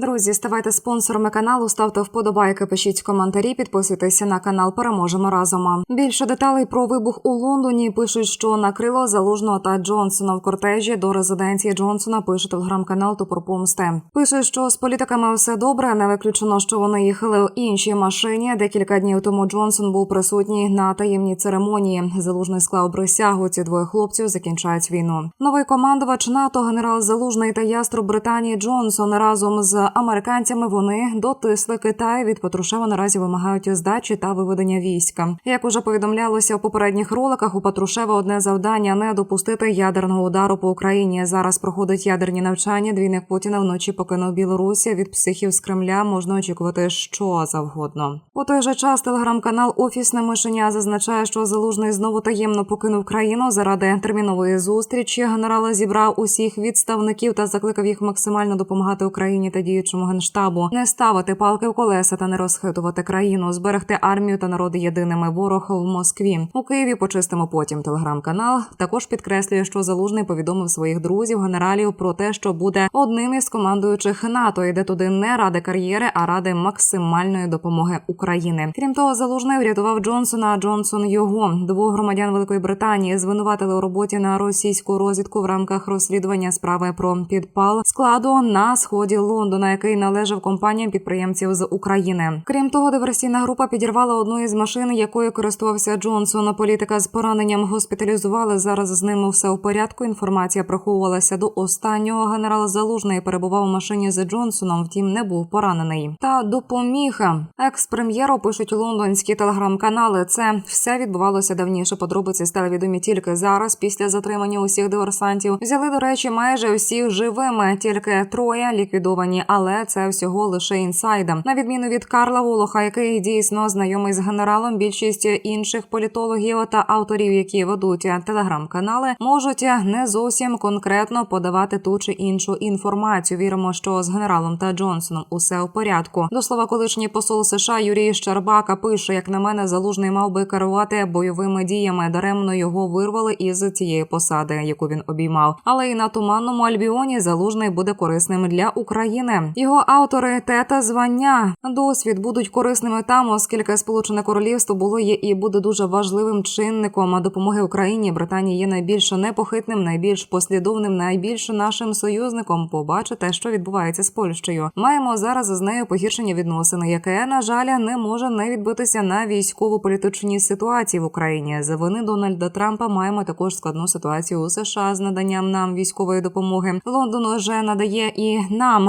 Друзі, ставайте спонсорами каналу, ставте вподобайки, пишіть коментарі, підписуйтеся на канал. Переможемо разом. Більше деталей про вибух у Лондоні пишуть, що накрило залужного та Джонсона в кортежі до резиденції Джонсона. Пише телеграм-канал Топор Помсти. Пише, що з політиками все добре. Не виключено, що вони їхали у іншій машині. Декілька днів тому Джонсон був присутній на таємній церемонії. Залужний склав присягу. Ці двоє хлопців закінчають війну. Новий командувач НАТО, генерал Залужний та яструб Британії Джонсон разом з американцями вони дотисли Китай. Від Патрушева наразі вимагають здачі та виведення війська. Як уже повідомлялося в попередніх роликах, у Патрушева одне завдання не допустити ядерного удару по Україні. Зараз проходить ядерні навчання. Двійник Путіна вночі покинув Білорусі. Від психів з Кремля можна очікувати що завгодно. У той же час телеграм-канал Офісне мишеня зазначає, що залужний знову таємно покинув країну заради термінової зустрічі. Генерал зібрав усіх відставників та закликав їх максимально допомагати Україні та діючому генштабу, не ставити палки в колеса та не розхитувати країну, зберегти армію та народи єдиними. Ворог в Москві у Києві. Почистимо потім телеграм-канал. Також підкреслює, що залужний повідомив своїх друзів генералів про те, що буде одним із командуючих НАТО. Йде туди не ради кар'єри, а ради максимальної допомоги України. Крім того, залужний врятував Джонсона. а Джонсон його двох громадян Великої Британії звинуватили у роботі на російську розвідку в рамках розслідування справи про підпал складу на сході Лондона, який належав компаніям підприємців з України. Крім того, диверсійна група підірвала одну із машин, якою користувався Джонсон. Політика з пораненням госпіталізували. Зараз з ними все у порядку. Інформація приховувалася до останнього. Генерал Залужний перебував у машині з Джонсоном, втім не був поранений. Та допоміг екс-прем'єру пишуть лондонські телеграм-канали. Це все відбувалося давніше. Подробиці стали відомі тільки зараз, після затримання усіх диверсантів. Взяли до речі, майже всіх живими, тільки троє ліквідовані, але це всього лише інсайдом. На відміну від Карла Волоха, який дійсно знайомий з генералом. Більшість інших політологів та авторів, які ведуть телеграм-канали, можуть не зовсім конкретно подавати ту чи іншу інформацію. Віримо, що з генералом та Джонсоном усе у порядку. До слова, колишній посол США Юрій Щербака пише: як на мене, залужний мав би керувати бойовими діями. Даремно його вирвали із цієї посади, яку він обіймав. Але і на туманному альбіоні залужний буде корисним для України. Його автори тета звання досвід будуть корисними там, оскільки Сполучене Королівство було є і буде дуже важливим чинником допомоги Україні. Британія є найбільш непохитним, найбільш послідовним, найбільш нашим союзником. Побачите, що відбувається з Польщею. Маємо зараз з нею погіршення відносини, яке на жаль не може не відбитися на військово-політичній ситуації в Україні. За вини Дональда Трампа маємо також складну ситуацію у США з наданням нам військової допомоги. Лондон вже надає і нам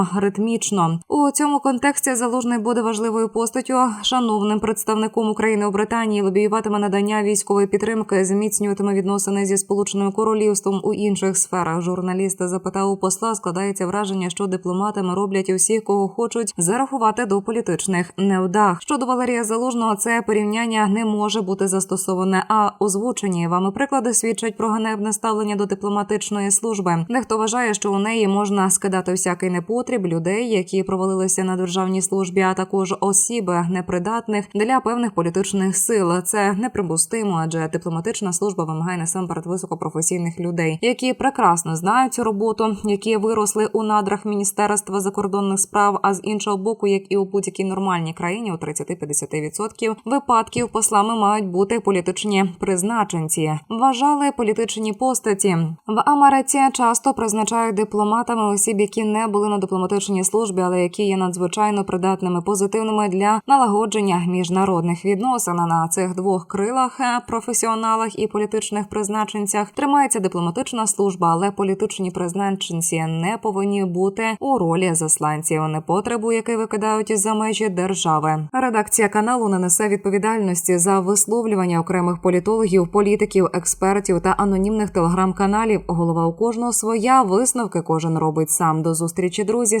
ритмічно у цьому контексті. Залужний буде важливою постаттю, шановним представником України у Британії. Лобіюватиме надання військової підтримки, зміцнюватиме відносини зі сполученим королівством у інших сферах. Журналіст запитав у посла. Складається враження, що дипломатами роблять усіх, кого хочуть зарахувати до політичних невдах. Щодо Валерія Залужного, це порівняння не може бути застосоване. А озвучені вами приклади свідчать про ганебне ставлення до дипломатичної служби. Дехто вважає, що у неї можна скидати всякий непотріб людей, які провалилися на державній службі, а також осіб непридатних для певних політичних сил. Це неприпустимо, адже дипломатична служба вимагає насамперед високопрофесійних людей, які прекрасно знають цю роботу, які виросли у надрах міністерства закордонних справ. А з іншого боку, як і у будь-якій нормальній країні, у 30-50% випадків послами мають бути політичні призначенці. Вважали політичні постаті в Америці. Часто призначають дипломатами осіб, які не були на дипломатичній службі, але які є надзвичайно придатними, позитивними для налагодження міжнародних відносин. На цих двох крилах е, професіоналах і політичних призначенцях тримається дипломатична служба, але політичні призначенці не повинні бути у ролі засланців непотребу, який викидають за межі держави. Редакція каналу не несе відповідальності за висловлювання окремих політологів, політиків, експертів та анонімних телеграм-каналів. Голова у кожного своя висновки кожен робить сам. До зустрічі друзі.